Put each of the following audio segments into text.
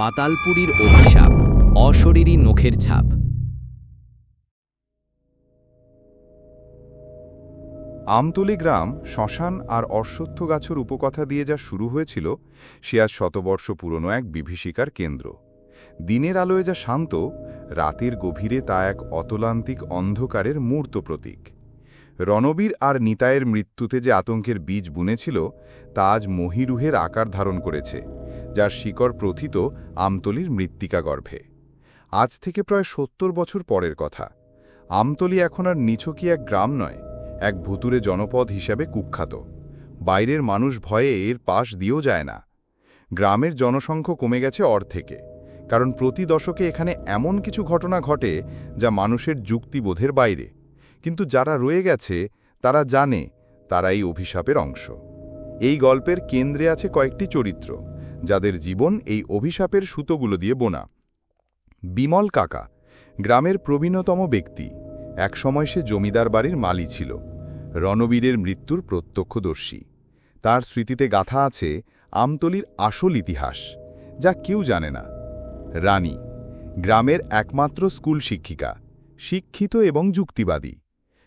পাতালপুরীর অভিশাপ, অশরীরী নখের ছাপ। আমতলি গ্রাম শ্মশান আর অশ্বত্থ গাছের উপকথা দিয়ে যা শুরু হয়েছিল, সে আজ শতবর্ষ পুরনো এক বিভীষিকার কেন্দ্র। দিনের আলোয় যা শান্ত, রাতের গভীরে তা এক অতলান্তিক অন্ধকারের মূর্ত প্রতীক। রণবীর আর নিতায়ের মৃত্যুতে যে আতঙ্কের বীজ বুনেছিল, তা আজ মহিরুহের আকার ধারণ করেছে। যার শিকড় প্রথিত আমতলির মৃত্তিকা গর্ভে। আজ থেকে প্রায় সত্তর বছর পরের কথা। আমতলি এখন আর নিছকি এক গ্রাম নয়, এক ভুতুরে জনপদ হিসাবে কুখ্যাত। বাইরের মানুষ ভয়ে এর পাশ দিয়েও যায় না। গ্রামের জনসংখ্য কমে গেছে অর্ধেকে, কারণ প্রতি দশকে এখানে এমন কিছু ঘটনা ঘটে যা মানুষের যুক্তিবোধের বাইরে। কিন্তু যারা রয়ে গেছে, তারা জানে তারা এই অভিশাপের অংশ। এই গল্পের কেন্দ্রে আছে কয়েকটি চরিত্র। যাদের জীবন এই অভিশাপের সুতোগুলো দিয়ে বোনা। বিমল কাকা, গ্রামের প্রবীণতম ব্যক্তি। একসময় সে জমিদার বাড়ির মালি ছিল। রণবীরের মৃত্যুর প্রত্যক্ষদর্শী। তার স্মৃতিতে গাথা আছে আমতলির আসল ইতিহাস, যা কেউ জানে না। রানী, গ্রামের একমাত্র স্কুল শিক্ষিকা, শিক্ষিত এবং যুক্তিবাদী।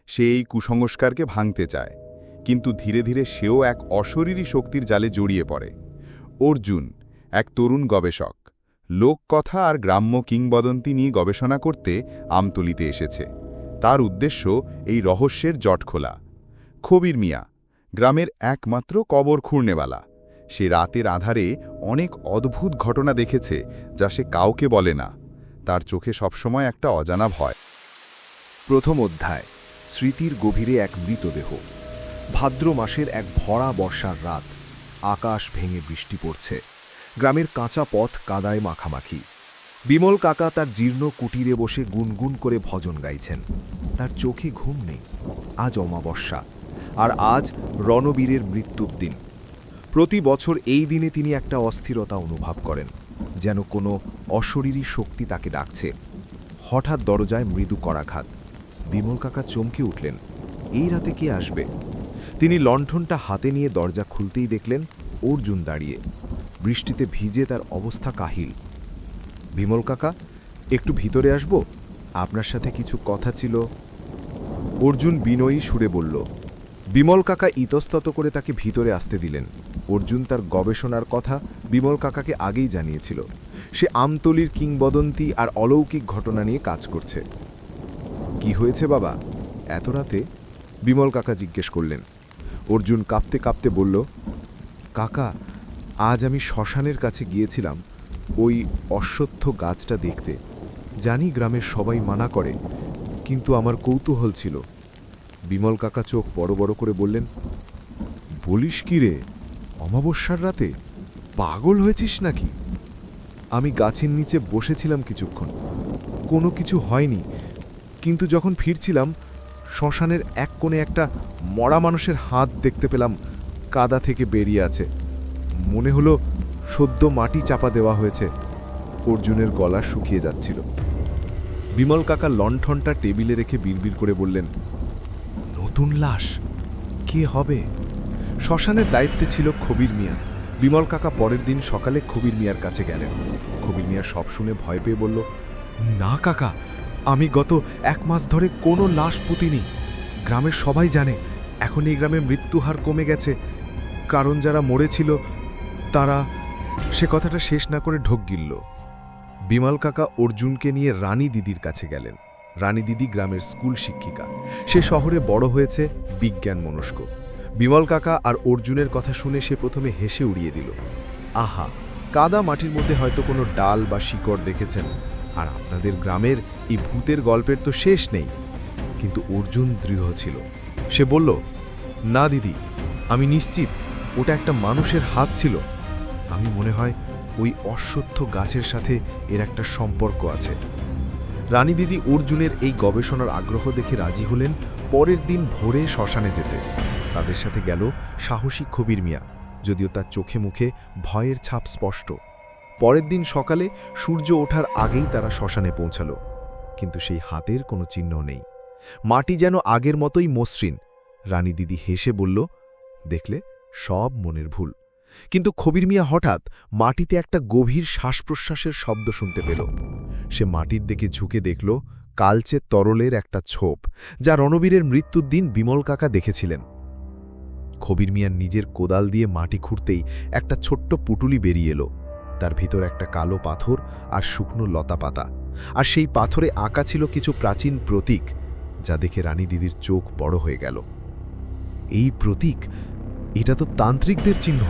সে এই কুসংস্কারকে ভাঙতে চায়, কিন্তু ধীরে ধীরে সেও এক অশরীরী শক্তির জালে জড়িয়ে পড়ে। অর্জুন, এক তরুণ গবেষক। লোককথা আর গ্রাম্য কিংবদন্তি নিয়ে গবেষণা করতে আমতলিতে এসেছে। তার উদ্দেশ্য এই রহস্যের জট খোলা খবির মিয়া, গ্রামের একমাত্র কবর খুঁড়নেওয়ালা। সে রাতের আধারে অনেক অদ্ভুত ঘটনা দেখেছে যা সে কাউকে বলে না। তার চোখে সবসময় একটা অজানা ভয়। প্রথম অধ্যায়, স্মৃতির গভীরে এক মৃতদেহ। ভাদ্র মাসের এক ভরা বর্ষার রাত। আকাশ ভেঙে বৃষ্টি পড়ছে। গ্রামের কাঁচা পথ কাদায় মাখামাখি। বিমল কাকা তার জীর্ণ কুটিরে বসে গুনগুন করে ভজন গাইছেন। তার চোখে ঘুম নেই। আজ অমাবস্যা। আর আজ রণবীরের মৃত্যুর দিন। প্রতি বছর এই দিনে তিনি একটা অস্থিরতা অনুভব করেন, যেন কোনো অশরীরী শক্তি তাকে ডাকছে। হঠাৎ দরজায় মৃদু করাঘাত। বিমল কাকা চমকে উঠলেন। এই রাতে কে আসবে? তিনি লণ্ঠনটা হাতে নিয়ে দরজা খুলতেই দেখলেন অর্জুন দাঁড়িয়ে। বৃষ্টিতে ভিজে তার অবস্থা কাহিল। বিমল কাকা, একটু ভিতরে আসব? আপনার সাথে কিছু কথা ছিল। অর্জুন বিনয়ী সুরে বলল, বিমল কাকা ইতস্তত করে তাকে ভিতরে আসতে দিলেন। অর্জুন তার গবেষণার কথা বিমল কাকাকে আগেই জানিয়েছিল। সে আমতলির কিংবদন্তি আর অলৌকিক ঘটনা নিয়ে কাজ করছে। কি হয়েছে বাবা? এত রাতে? বিমল কাকা জিজ্ঞেস করলেন। অর্জুন কাঁপতে কাঁপতে বলল, কাকা, আজ আমি শ্মশানের কাছে গিয়েছিলাম ওই অশ্বত্থ গাছটা দেখতে। জানি গ্রামের সবাই মানা করে, কিন্তু আমার কৌতূহল ছিল। বিমল কাকা চোখ বড় বড় করে বললেন, বলিস কি রে, অমাবস্যার রাতে পাগল হয়েছিস নাকি? আমি গাছের নিচে বসেছিলাম কিছুক্ষণ। কোনো কিছু হয়নি, কিন্তু যখন ফিরছিলাম শ্মশানের এক কোণে একটা মরা মানুষের হাত দেখতে পেলাম, কাদা থেকে বেরিয়ে আছে। মনে হলো সদ্য মাটি চাপা দেওয়া হয়েছে। অর্জুনের গলা শুকিয়ে যাচ্ছিল। বিমল কাকা লণ্ঠনটা টেবিলে রেখে বিড়বিড় করে বললেন, নতুন লাশ, কে হবে? শ্মশানের দায়িত্বে ছিল খবির মিয়া। বিমল কাকা পরের দিন সকালে খবির মিয়ার কাছে গেলেন। খবির মিয়া সব শুনে ভয় পেয়ে বলল, না কাকা আমি গত এক মাস ধরে কোনো লাশ পুতিনি। গ্রামের সবাই জানে, এখন এই গ্রামে মৃত্যুহার কমে গেছে। কারণ যারা মরেছিল, তারা সে কথাটা শেষ না করে ঢোক গিলল। বিমল কাকা অর্জুনকে নিয়ে রানী দিদির কাছে গেলেন। রানী দিদি গ্রামের স্কুল শিক্ষিকা। সে শহরে বড় হয়েছে বিজ্ঞান মনস্ক বিমল কাকা আর অর্জুনের কথা শুনে সে প্রথমে হেসে উড়িয়ে দিল। আহা, কাদা মাটির মধ্যে হয়তো কোনো ডাল বা শিকড় দেখেছেন। আর আপনাদের গ্রামের এই ভূতের গল্পের তো শেষ নেই। কিন্তু অর্জুন দৃঢ় ছিল। সে বলল, না, দিদি, আমি নিশ্চিত ওটা একটা মানুষের হাত ছিল। আমি মনে হয় ওই অশ্বত্থ গাছের সাথে এর একটা সম্পর্ক আছে। রানী দিদি অর্জুনের এই গবেষণার আগ্রহ দেখে রাজি হলেন পরের দিন ভোরে শ্মশানে যেতে। তাদের সাথে গেল সাহসী খবির মিয়া, যদিও তার চোখে মুখে ভয়ের ছাপ স্পষ্ট। পরের দিন সকালে সূর্য ওঠার আগেই তারা শ্মশানে পৌঁছাল। কিন্তু সেই হাতের কোনো চিহ্ন নেই। মাটি যেন আগের মতোই মসৃণ। রানী দিদি হেসে বলল, দেখলে, সব মনের ভুল। কিন্তু খবির মিয়া হঠাৎ মাটিতে একটা গভীর শ্বাস প্রশ্বাসের শব্দ শুনতে পেল। সে মাটির দিকে ঝুঁকে দেখল কালচে তরলের একটা ছোপ, যা রণবীরের মৃত্যুর দিন বিমল কাকা দেখেছিলেন। খবির মিয়ার নিজের কোদাল দিয়ে মাটি খুঁড়তেই একটা ছোট্ট পুটুলি বেরিয়ে এলো। তার ভিতর একটা কালো পাথর আর শুকনো লতা পাতা। আর সেই পাথরে আঁকা ছিল কিছু প্রাচীন প্রতীক, যা দেখে রানী দিদির চোখ বড় হয়ে গেল। এই প্রতীক, এটা তো তান্ত্রিকদের চিহ্ন।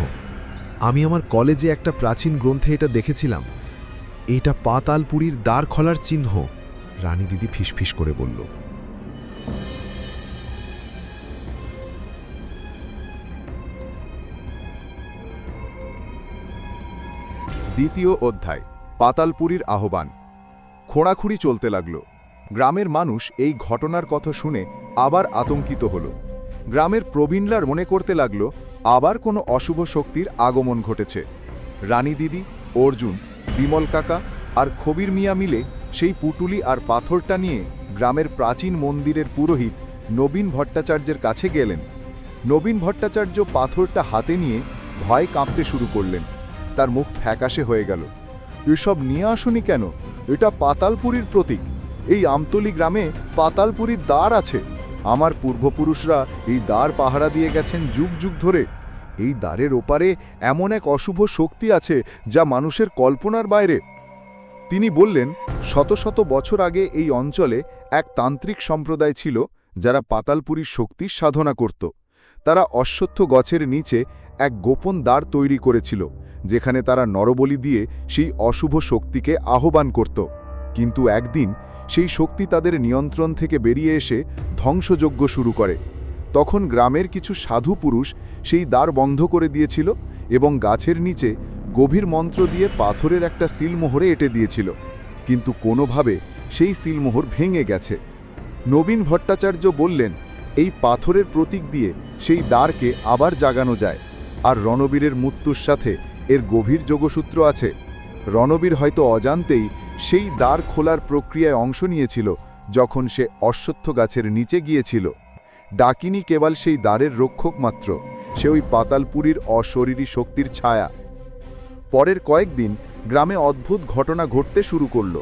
আমি আমার কলেজে একটা প্রাচীন গ্রন্থে এটা দেখেছিলাম। এটা পাতালপুরীর দ্বার খোলার চিহ্ন, রানী দিদি ফিসফিস করে বলল। দ্বিতীয় অধ্যায়, পাতালপুরীর আহ্বান। খোঁড়াখুঁড়ি চলতে লাগল। গ্রামের মানুষ এই ঘটনার কথা শুনে আবার আতঙ্কিত হল। গ্রামের প্রবীণরার মনে করতে লাগল, আবার কোনো অশুভ শক্তির আগমন ঘটেছে। রানী দিদি, অর্জুন, বিমল কাকা আর খবির মিয়া মিলে সেই পুটুলি আর পাথরটা নিয়ে গ্রামের প্রাচীন মন্দিরের পুরোহিত নবীন ভট্টাচার্যের কাছে গেলেন। নবীন ভট্টাচার্য পাথরটা হাতে নিয়ে ভয় কাঁপতে শুরু করলেন। তার মুখ ফ্যাকাশে হয়ে গেল। এসব নিয়ে আসুনি কেন? এটা পাতালপুরীর প্রতীক। এই আমতলি গ্রামে পাতালপুরীর দ্বার আছে। আমার পূর্বপুরুষরা এই দ্বার পাহারা দিয়ে গেছেন যুগ যুগ ধরে। এই দ্বারের ওপারে এমন এক অশুভ শক্তি আছে যা মানুষের কল্পনার বাইরে। তিনি বললেন, শত শত বছর আগে এই অঞ্চলে এক তান্ত্রিক সম্প্রদায় ছিল যারা পাতালপুরীর শক্তির সাধনা করত। তারা অশ্বত্থ গছের নিচে এক গোপন দ্বার তৈরি করেছিল, যেখানে তারা নরবলি দিয়ে সেই অশুভ শক্তিকে আহ্বান করত। কিন্তু একদিন সেই শক্তি তাদের নিয়ন্ত্রণ থেকে বেরিয়ে এসে ধ্বংসযজ্ঞ শুরু করে। তখন গ্রামের কিছু সাধু পুরুষ সেই দ্বার বন্ধ করে দিয়েছিল এবং গাছের নিচে গভীর মন্ত্র দিয়ে পাথরের একটা সিলমোহরে এঁটে দিয়েছিল। কিন্তু কোনোভাবে সেই সিলমোহর ভেঙে গেছে। নবীন ভট্টাচার্য বললেন, এই পাথরের প্রতীক দিয়ে সেই দ্বারকে আবার জাগানো যায়। আর রণবীরের মৃত্যুর সাথে এর গভীর যোগসূত্র আছে। রণবীর হয়তো অজান্তেই সেই দ্বার খোলার প্রক্রিয়ায় অংশ নিয়েছিল, যখন সে অশ্বত্থ গাছের নিচে গিয়েছিল। ডাকিনী কেবল সেই দ্বারের রক্ষক মাত্র, সে ওই পাতালপুরীর অশরীরী শক্তির ছায়া। পরের কয়েকদিন গ্রামে অদ্ভুত ঘটনা ঘটতে শুরু করল।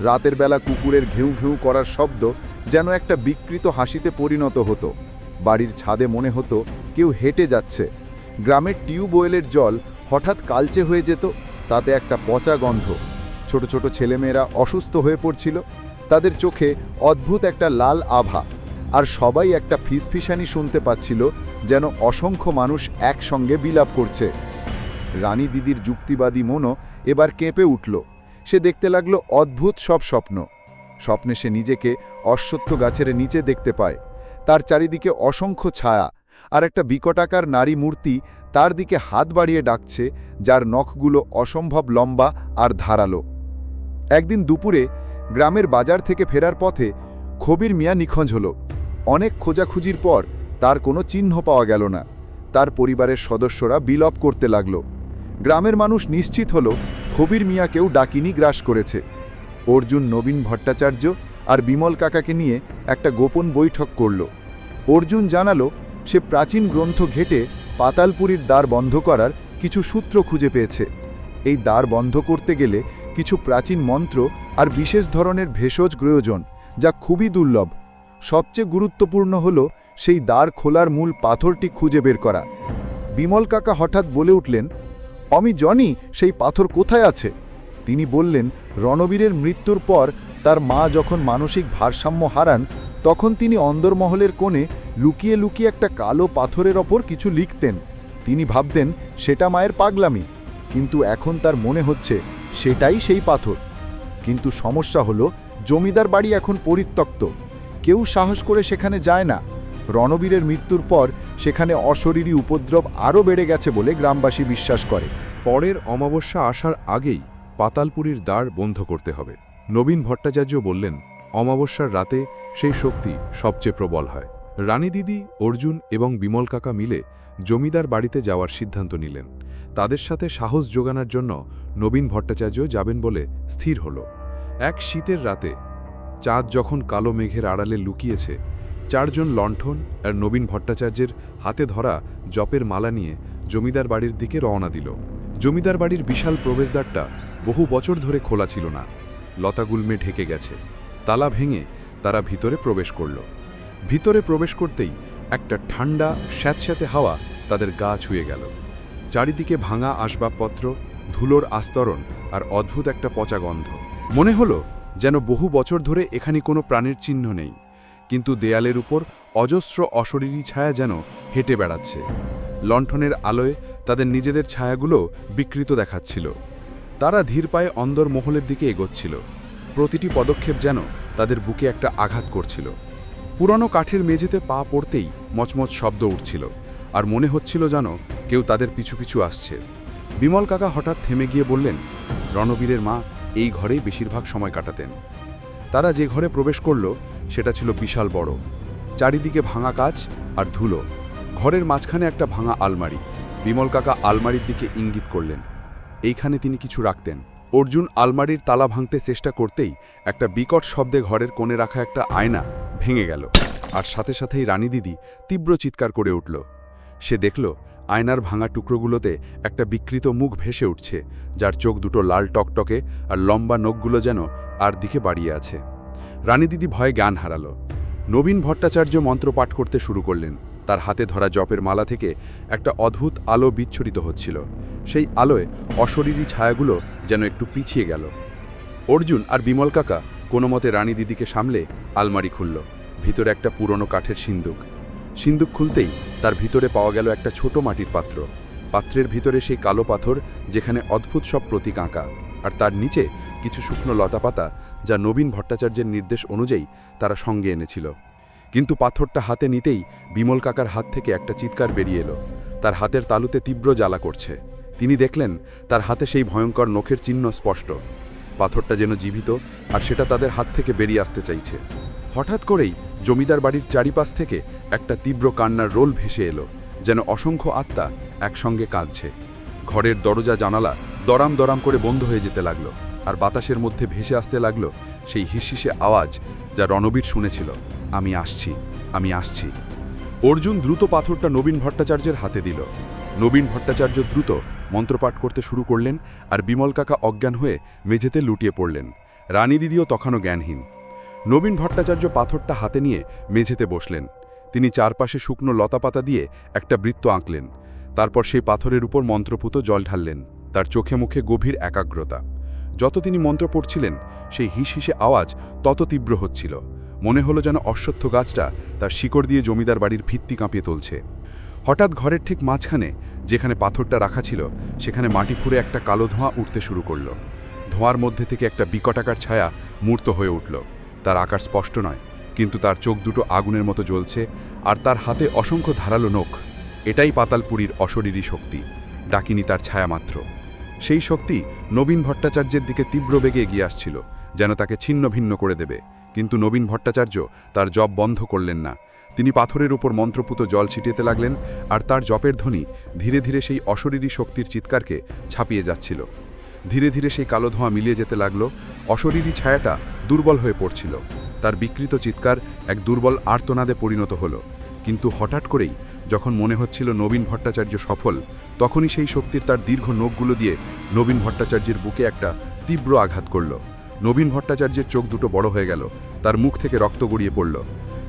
রাতের বেলা কুকুরের ঘেউ ঘেউ করার শব্দ যেন একটা বিকৃত হাসিতে পরিণত হতো। বাড়ির ছাদে মনে হতো কেউ হেঁটে যাচ্ছে। গ্রামের টিউবওয়েলের জল হঠাৎ কালচে হয়ে যেত, তাতে একটা পচা গন্ধ। ছোট ছোট ছেলেমেয়েরা অসুস্থ হয়ে পড়ছিল। তাদের চোখে অদ্ভুত একটা লাল আভা। আর সবাই একটা ফিসফিসানি শুনতে পাচ্ছিল যেন অসংখ্য মানুষ একসঙ্গে বিলাপ করছে। রানী দিদির যুক্তিবাদী মনও এবার কেঁপে উঠল। সে দেখতে লাগল অদ্ভুত সব স্বপ্ন। স্বপ্নে সে নিজেকে অশ্বত্থ গাছের নিচে দেখতে পায়। তার চারিদিকে অসংখ্য ছায়া। আর একটা বিকটাকার নারী মূর্তি তার দিকে হাত বাড়িয়ে ডাকছে, যার নখগুলো অসম্ভব লম্বা আর ধারালো। একদিন দুপুরে গ্রামের বাজার থেকে ফেরার পথে খবির মিয়া নিখোঁজ হল। অনেক খোঁজাখুঁজির পর তার কোনো চিহ্ন পাওয়া গেল না। তার পরিবারের সদস্যরা বিলপ করতে লাগল। গ্রামের মানুষ নিশ্চিত হল খবির মিয়াকেও ডাকিনি গ্রাস করেছে। অর্জুন, নবীন ভট্টাচার্য আর বিমল কাকাকে নিয়ে একটা গোপন বৈঠক করল। অর্জুন জানালো সে প্রাচীন গ্রন্থ ঘেটে পাতালপুরীর দ্বার বন্ধ করার কিছু সূত্র খুঁজে পেয়েছে। এই দ্বার বন্ধ করতে গেলে কিছু প্রাচীন মন্ত্র আর বিশেষ ধরনের ভেষজ প্রয়োজন যা খুবই দুর্লভ। সবচেয়ে গুরুত্বপূর্ণ হল সেই দ্বার খোলার মূল পাথরটি খুঁজে বের করা। বিমল কাকা হঠাৎ বলে উঠলেন আমি জনি, সেই পাথর কোথায় আছে? তিনি বললেন, রণবীরের মৃত্যুর পর তার মা যখন মানসিক ভারসাম্য হারান তখন তিনি অন্দরমহলের কোণে লুকিয়ে লুকিয়ে একটা কালো পাথরের ওপর কিছু লিখতেন। তিনি ভাবতেন, সেটা মায়ের পাগলামি। কিন্তু এখন তার মনে হচ্ছে, সেটাই সেই পাথর। কিন্তু সমস্যা হলো, জমিদার বাড়ি এখন পরিত্যক্ত। কেউ সাহস করে সেখানে যায় না। রণবীরের মৃত্যুর পর সেখানে অশরীরী উপদ্রব আরও বেড়ে গেছে বলে গ্রামবাসী বিশ্বাস করে। পরের অমাবস্যা আসার আগেই পাতালপুরীর দ্বার বন্ধ করতে হবে। নবীন ভট্টাচার্য বললেন অমাবস্যার রাতে সেই শক্তি সবচেয়ে প্রবল হয়। রানী দিদি, অর্জুন এবং বিমল কাকা মিলে জমিদার বাড়িতে যাওয়ার সিদ্ধান্ত নিলেন। তাদের সাথে সাহস যোগানোর জন্য নবীন ভট্টাচার্য যাবেন বলে স্থির হল। এক শীতের রাতে চাঁদ যখন কালো মেঘের আড়ালে লুকিয়েছে, চারজন লণ্ঠন আর নবীন ভট্টাচার্যের হাতে ধরা জপের মালা নিয়ে জমিদার বাড়ির দিকে রওনা দিল। জমিদার বাড়ির বিশাল প্রবেশদ্বারটা বহু বছর ধরে খোলা ছিল না। লতাগুল্মে ঢেকে গেছে। তালা ভেঙে তারা ভিতরে প্রবেশ করল। ভিতরে প্রবেশ করতেই একটা ঠান্ডা স্যাঁতস্যাঁতে হাওয়া তাদের গা ছুঁয়ে গেল। চারিদিকে ভাঙা আসবাবপত্র, ধুলোর আস্তরণ আর অদ্ভুত একটা পচা গন্ধ। মনে হলো যেন বহু বছর ধরে এখানে কোনো প্রাণের চিহ্ন নেই, কিন্তু দেয়ালের উপর অজস্র অশরীরী ছায়া যেন হেঁটে বেড়াচ্ছে। লণ্ঠনের আলোয় তাদের নিজেদের ছায়াগুলো বিকৃত দেখাচ্ছিল। তারা ধীর পায়ে অন্দর মহলের দিকে এগোচ্ছিল। প্রতিটি পদক্ষেপ যেন তাদের বুকে একটা আঘাত করছিল। পুরনো কাঠের মেঝেতে পা পড়তেই মচমচ শব্দ উঠছিল, আর মনে হচ্ছিল যেন কেউ তাদের পিছু পিছু আসছে। বিমল কাকা হঠাৎ থেমে গিয়ে বললেন, রণবীরের মা এই ঘরেই বেশিরভাগ সময় কাটাতেন। তারা যে ঘরে প্রবেশ করল, সেটা ছিল বিশাল বড়। চারিদিকে ভাঙা কাচ আর ধুলো। ঘরের মাঝখানে একটা ভাঙা আলমারি। বিমল কাকা আলমারির দিকে ইঙ্গিত করলেন। এইখানে তিনি কিছু রাখতেন। অর্জুন আলমারির তালা ভাঙতে চেষ্টা করতেই একটা বিকট শব্দে ঘরের কোণে রাখা একটা আয়না ভেঙে গেল। আর সাথে সাথেই রানী দিদি তীব্র চিৎকার করে উঠল। সে দেখল আয়নার ভাঙা টুকরোগুলোতে একটা বিকৃত মুখ ভেসে উঠছে, যার চোখ দুটো লাল টকটকে আর লম্বা নখগুলো যেন আর দিকে বাড়িয়ে আছে। রানী দিদি ভয়ে জ্ঞান হারালো। নবীন ভট্টাচার্য মন্ত্র পাঠ করতে শুরু করলেন। তার হাতে ধরা জপের মালা থেকে একটা অদ্ভুত আলো বিচ্ছুরিত হচ্ছিল। সেই আলোয় অশরীরী ছায়াগুলো যেন একটু পিছিয়ে গেল। অর্জুন আর বিমল কাকা কোনো মতে রানী দিদিকে সামলে আলমারি খুলল। ভিতরে একটা পুরনো কাঠের সিন্দুক। সিন্দুক খুলতেই তার ভিতরে পাওয়া গেল একটা ছোট মাটির পাত্র। পাত্রের ভিতরে সেই কালো পাথর যেখানে অদ্ভুত সব প্রতীক আঁকা। আর তার নিচে কিছু শুকনো লতাপাতা যা নবীন ভট্টাচার্যের নির্দেশ অনুযায়ী তারা সঙ্গে এনেছিল। কিন্তু পাথরটা হাতে নিতেই বিমল কাকার হাত থেকে একটা চিৎকার বেরিয়ে এলো। তার হাতের তালুতে তীব্র জ্বালা করছে। তিনি দেখলেন, তার হাতে সেই ভয়ঙ্কর নখের চিহ্ন স্পষ্ট। পাথরটা যেন জীবিত, আর সেটা তাদের হাত থেকে বেরিয়ে আসতে চাইছে। হঠাৎ করেই জমিদার বাড়ির চারিপাশ থেকে একটা তীব্র কান্নার রোল ভেসে এলো, যেন অসংখ্য আত্মা একসঙ্গে কাঁদছে। ঘরের দরজা জানালা দরাম দরাম করে বন্ধ হয়ে যেতে লাগল, আর বাতাসের মধ্যে ভেসে আসতে লাগল সেই হিসিসে আওয়াজ যা রণবীর শুনেছিল। আমি আসছি আমি আসছি। অর্জুন দ্রুত পাথরটা নবীন ভট্টাচার্যের হাতে দিল। নবীন ভট্টাচার্য দ্রুত মন্ত্রপাঠ করতে শুরু করলেন আর বিমল কাকা অজ্ঞান হয়ে মেঝেতে লুটিয়ে পড়লেন। রানী দিদিও তখনও জ্ঞানহীন। নবীন ভট্টাচার্য পাথরটা হাতে নিয়ে মেঝেতে বসলেন। তিনি চারপাশে শুকনো লতাপাতা দিয়ে একটা বৃত্ত আঁকলেন। তারপর সেই পাথরের উপর মন্ত্রপুত জল ঢাললেন। তার চোখে মুখে গভীর একাগ্রতা। যত তিনি মন্ত্র পড়ছিলেন, সেই হিস হিসে আওয়াজ তত তীব্র হচ্ছিল। মনে হলো যেন অশ্বত্থ গাছটা তার শিকড় দিয়ে জমিদার বাড়ির ভিত্তি কাঁপিয়ে তুলছে। হঠাৎ ঘরের ঠিক মাঝখানে যেখানে পাথরটা রাখা ছিল, সেখানে মাটি ফুঁড়ে একটা কালো ধোঁয়া উঠতে শুরু করল। ধোঁয়ার মধ্যে থেকে একটা বিকটাকার ছায়া মূর্ত হয়ে উঠল। তার আকার স্পষ্ট নয়, কিন্তু তার চোখ দুটো আগুনের মতো জ্বলছে আর তার হাতে অসংখ্য ধারালো নখ। এটাই পাতালপুরীর অশরীরী শক্তি। ডাকিনি তার ছায়া মাত্র। সেই শক্তি নবীন ভট্টাচার্যের দিকে তীব্র বেগে এগিয়ে আসছিল, যেন তাকে ছিন্ন ভিন্ন করে দেবে। কিন্তু নবীন ভট্টাচার্য তার জপ বন্ধ করলেন না। তিনি পাথরের উপর মন্ত্রপুত জল ছিটিয়েতে লাগলেন, আর তার জপের ধ্বনি ধীরে ধীরে সেই অশরীরী শক্তির চিৎকারকে ছাপিয়ে যাচ্ছিল। ধীরে ধীরে সেই কালো ধোঁয়া মিলিয়ে যেতে লাগল, অশরীরী ছায়াটা দুর্বল হয়ে পড়ছিল। তার বিকৃত চিৎকার এক দুর্বল আর্তনাদে পরিণত হলো। কিন্তু হঠাৎ করেই যখন মনে হচ্ছিল নবীন ভট্টাচার্য সফল, তখনই সেই শক্তির তার দীর্ঘ নখগুলো দিয়ে নবীন ভট্টাচার্যের বুকে একটা তীব্র আঘাত করল। নবীন ভট্টাচার্যের চোখ দুটো বড় হয়ে গেল, তার মুখ থেকে রক্ত গড়িয়ে পড়ল।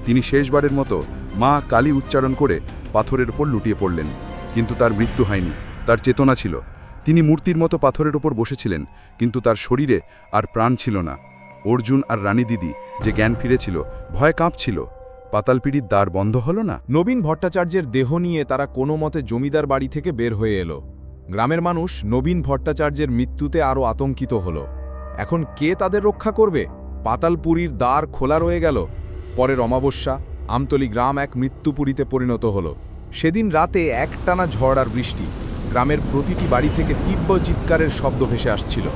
তিনি শেষবারের মতো মা কালী উচ্চারণ করে পাথরের ওপর লুটিয়ে পড়লেন, কিন্তু তার মৃত্যু হয়নি, তার চেতনা ছিল। তিনি মূর্তির মতো পাথরের ওপর বসেছিলেন, কিন্তু তার শরীরে আর প্রাণ ছিল না। অর্জুন আর রানী দিদি যে জ্ঞান ফিরেছিল, ভয় কাঁপছিল। পাতালপিড়ির দ্বার বন্ধ হল না? নবীন ভট্টাচার্যের দেহ নিয়ে তারা কোনো মতে জমিদার বাড়ি থেকে বের হয়ে এলো। গ্রামের মানুষ নবীন ভট্টাচার্যের মৃত্যুতে আরও আতঙ্কিত হল। এখন কে তাদের রক্ষা করবে? পাতালপুরীর দ্বার খোলা রয়ে গেল। পরের অমাবস্যা, আমতলি গ্রাম এক মৃত্যুপুরীতে পরিণত হল। সেদিন রাতে একটানা ঝড় আর বৃষ্টি। গ্রামের প্রতিটি বাড়ি থেকে তীব্র চিৎকারের শব্দ ভেসে আসছিল।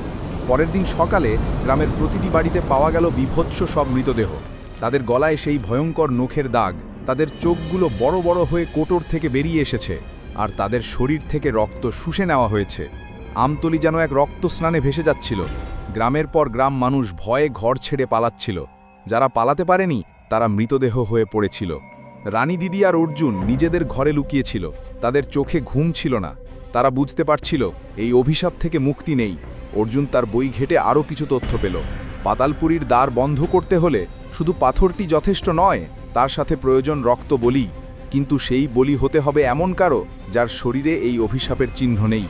পরের দিন সকালে গ্রামের প্রতিটি বাড়িতে পাওয়া গেল বিভৎস সব মৃতদেহ। তাদের গলায় সেই ভয়ঙ্কর নখের দাগ, তাদের চোখগুলো বড় বড় হয়ে কোটর থেকে বেরিয়ে এসেছে, আর তাদের শরীর থেকে রক্ত শুষে নেওয়া হয়েছে। আমতলি যেন এক রক্ত স্নানে ভেসে যাচ্ছিল। গ্রামের পর গ্রাম মানুষ ভয়ে ঘর ছেড়ে পালাচ্ছিল। যারা পালাতে পারেনি, তারা মৃতদেহ হয়ে পড়েছিল। রানী দিদি আর অর্জুন নিজেদের ঘরে লুকিয়েছিল। তাদের চোখে ঘুম ছিল না। তারা বুঝতে পারছিল, এই অভিশাপ থেকে মুক্তি নেই। অর্জুন তার বই ঘেটে আরও কিছু তথ্য পেল। পাতালপুরীর দ্বার বন্ধ করতে হলে শুধু পাথরটি যথেষ্ট নয়, তার সাথে প্রয়োজন রক্ত বলি, কিন্তু সেই বলি হতে হবে এমন কারও যার শরীরে এই অভিশাপের চিহ্ন নেই।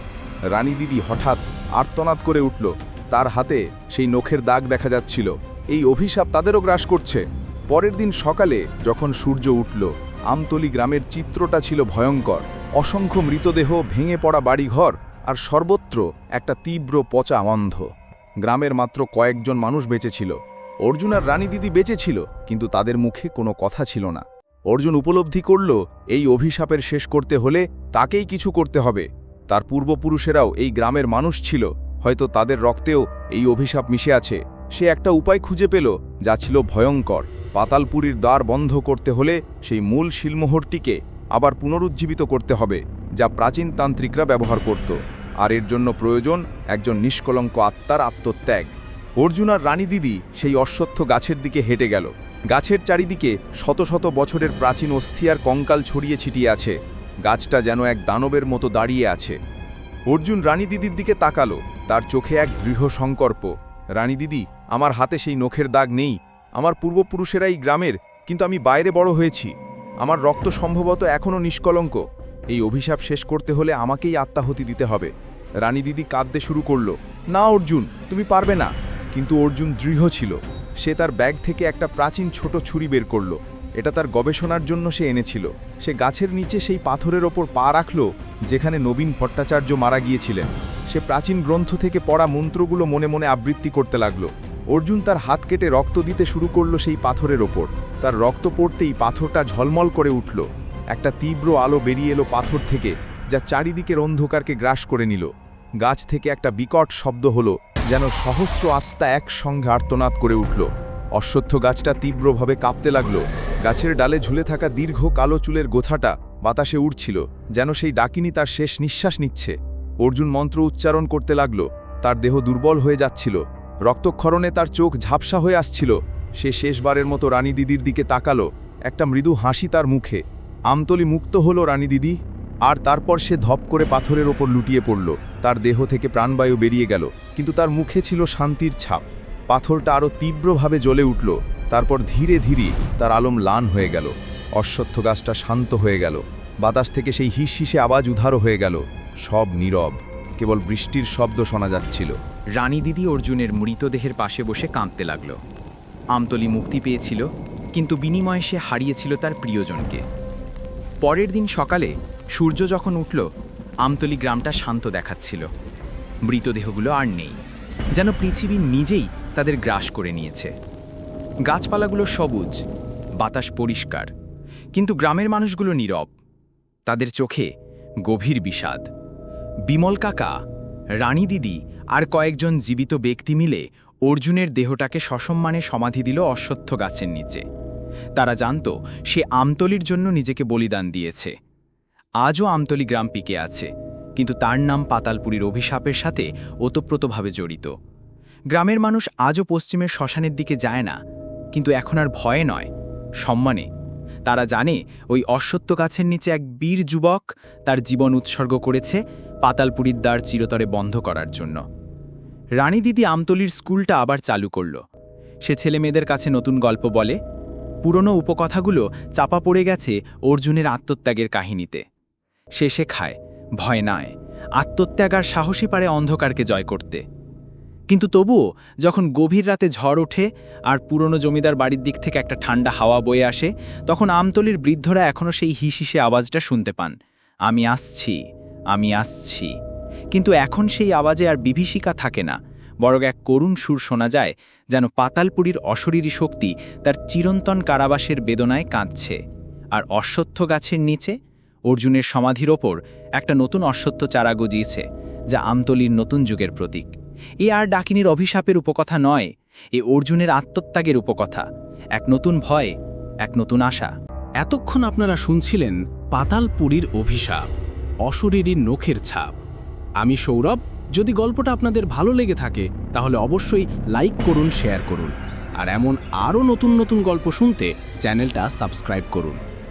রানী দিদি হঠাৎ আর্তনাদ করে উঠল, তার হাতে সেই নখের দাগ দেখা যাচ্ছিল। এই অভিশাপ তাদেরও গ্রাস করছে। পরের দিন সকালে যখন সূর্য উঠল, আমতলি গ্রামের চিত্রটা ছিল ভয়ঙ্কর। অসংখ্য মৃতদেহ ভেঙে পড়া বাড়িঘর আর সর্বত্র একটা তীব্র পচা অন্ধ। গ্রামের মাত্র কয়েকজন মানুষ বেঁচে ছিল। অর্জুন আর রানী দিদি বেঁচে ছিল, কিন্তু তাদের মুখে কোনো কথা ছিল না। অর্জুন উপলব্ধি করল, এই অভিশাপের শেষ করতে হলে তাকেই কিছু করতে হবে। তার পূর্বপুরুষেরাও এই গ্রামের মানুষ ছিল, হয়তো তাদের রক্তেও এই অভিশাপ মিশে আছে। সে একটা উপায় খুঁজে পেল, যা ছিল ভয়ঙ্কর। পাতালপুরীর দ্বার বন্ধ করতে হলে সেই মূল শিলমোহরটিকে আবার পুনরুজ্জীবিত করতে হবে, যা প্রাচীন তান্ত্রিকরা ব্যবহার করত। আর এর জন্য প্রয়োজন একজন নিষ্কলঙ্ক আত্মার আত্মত্যাগ। অর্জুন আর রানী দিদি সেই অশ্বত্থ গাছের দিকে হেঁটে গেল। গাছের চারিদিকে শত শত বছরের প্রাচীন অস্থি আর কঙ্কাল ছড়িয়ে ছিটিয়ে আছে। গাছটা যেন এক দানবের মতো দাঁড়িয়ে আছে। অর্জুন রানী দিদির দিকে তাকালো। তার চোখে এক দৃঢ় সংকল্প। রানী দিদি, আমার হাতে সেই নখের দাগ নেই। আমার পূর্বপুরুষেরা এই গ্রামের, কিন্তু আমি বাইরে বড় হয়েছি। আমার রক্ত সম্ভবত এখনও নিষ্কলঙ্ক। এই অভিশাপ শেষ করতে হলে আমাকেই আত্মাহতি দিতে হবে। রানী দিদি কাঁদতে শুরু করল। না, অর্জুন, তুমি পারবে না। কিন্তু অর্জুন দৃঢ় ছিল। সে তার ব্যাগ থেকে একটা প্রাচীন ছোট ছুরি বের করল। এটা তার গবেষণার জন্য সে এনেছিল। সে গাছের নিচে সেই পাথরের ওপর পা রাখল, যেখানে নবীন ভট্টাচার্য মারা গিয়েছিলেন। সে প্রাচীন গ্রন্থ থেকে পড়া মন্ত্রগুলো মনে মনে আবৃত্তি করতে লাগল। অর্জুন তার হাত কেটে রক্ত দিতে শুরু করল সেই পাথরের ওপর। তার রক্ত পড়তেই পাথরটা ঝলমল করে উঠল। একটা তীব্র আলো বেরিয়ে এলো পাথর থেকে, যা চারিদিকের অন্ধকারকে গ্রাস করে নিল। গাছ থেকে একটা বিকট শব্দ হলো। যেন সহস্র আত্মা একসঙ্গে আর্তনাদ করে উঠল। অশ্বত্থ গাছটা তীব্রভাবে কাঁপতে লাগল। গাছের ডালে ঝুলে থাকা দীর্ঘ কালো চুলের গোছাটা বাতাসে উড়ছিল, যেন সেই ডাকিনী তার শেষ নিঃশ্বাস নিচ্ছে। অর্জুন মন্ত্র উচ্চারণ করতে লাগল। তার দেহ দুর্বল হয়ে যাচ্ছিল। রক্তক্ষরণে তার চোখ ঝাপসা হয়ে আসছিল। সে শেষবারের মতো রানী দিদির দিকে তাকালো। একটা মৃদু হাসি তার মুখে। আমতলি মুক্ত হলো রানী দিদি। আর তারপর সে ধপ করে পাথরের ওপর লুটিয়ে পড়ল। তার দেহ থেকে প্রাণবায়ু বেরিয়ে গেল, কিন্তু তার মুখে ছিল শান্তির ছাপ। পাথরটা আরও তীব্রভাবে জ্বলে উঠল। তারপর ধীরে ধীরে তার আলম লান হয়ে গেল। অশ্বত্থ গাছটা শান্ত হয়ে গেল। বাতাস থেকে সেই হিস হিসে আওয়াজ উধারো হয়ে গেল। সব নীরব। কেবল বৃষ্টির শব্দ শোনা যাচ্ছিল। রানী দিদি অর্জুনের মৃতদেহের পাশে বসে কাঁদতে লাগল। আমতলি মুক্তি পেয়েছিল, কিন্তু বিনিময়ে সে হারিয়েছিল তার প্রিয়জনকে। পরের দিন সকালে সূর্য যখন উঠল, আমতলি গ্রামটা শান্ত দেখাচ্ছিল। মৃতদেহগুলো আর নেই। যেন পৃথিবী নিজেই তাদের গ্রাস করে নিয়েছে। গাছপালাগুলো সবুজ, বাতাস পরিষ্কার, কিন্তু গ্রামের মানুষগুলো নীরব। তাদের চোখে গভীর বিষাদ। বিমল কাকা, রানী দিদি আর কয়েকজন জীবিত ব্যক্তি মিলে অর্জুনের দেহটাকে সসম্মানে সমাধি দিল অশ্বত্থ গাছের নিচে। তারা জানত সে আমতলির জন্য নিজেকে বলিদান দিয়েছে। আজও আমতলি গ্রাম পিকে আছে, কিন্তু তার নাম পাতালপুরীর অভিশাপের সাথে ওতপ্রোতভাবে জড়িত। গ্রামের মানুষ আজও পশ্চিমের শ্মশানের দিকে যায় না, কিন্তু এখন আর ভয়ে নয়, সম্মানে। তারা জানে ওই অশ্বত্থ গাছের নিচে এক বীর যুবক তার জীবন উৎসর্গ করেছে পাতালপুরীর দ্বার চিরতরে বন্ধ করার জন্য। রানী দিদি আমতলির স্কুলটা আবার চালু করল। সে ছেলে মেয়েদের কাছে নতুন গল্প বলে, পুরনো উপকথাগুলো চাপা পড়ে গেছে অর্জুনের আত্মত্যাগের কাহিনীতে। সে খায়, ভয় নয় আত্মত্যাগ আর সাহসী পারে অন্ধকারকে জয় করতে। কিন্তু তবুও যখন গভীর রাতে ঝড় ওঠে আর পুরনো জমিদার বাড়ির দিক থেকে একটা ঠান্ডা হাওয়া বয়ে আসে, তখন আমতলির বৃদ্ধরা এখনও সেই হিসিসে আওয়াজটা শুনতে পান, আমি আসছি আমি আসছি। কিন্তু এখন সেই আওয়াজে আর বিভীষিকা থাকে না, বরং এক করুণ সুর শোনা যায়, যেন পাতালপুরীর অশরীরী শক্তি তার চিরন্তন কারাবাসের বেদনায় কাঁদছে, আর অশ্বত্থ গাছের নিচে অর্জুনের সমাধির ওপর একটা নতুন অশ্বত্থ চারা গজিয়েছে, যা আমতলির নতুন যুগের প্রতীক। এ আর ডাকিনীর অভিশাপের উপকথা নয়, এ অর্জুনের আত্মত্যাগের উপকথা। এক নতুন ভয়, এক নতুন আশা। এতক্ষণ আপনারা শুনছিলেন পাতালপুরীর অভিশাপ অশরীরীর নখের ছাপ। আমি সৌরভ, যদি গল্পটা আপনাদের ভালো লেগে থাকে, তাহলে অবশ্যই লাইক করুন, শেয়ার করুন। আর এমন আরও নতুন নতুন গল্প শুনতে চ্যানেলটা সাবস্ক্রাইব করুন।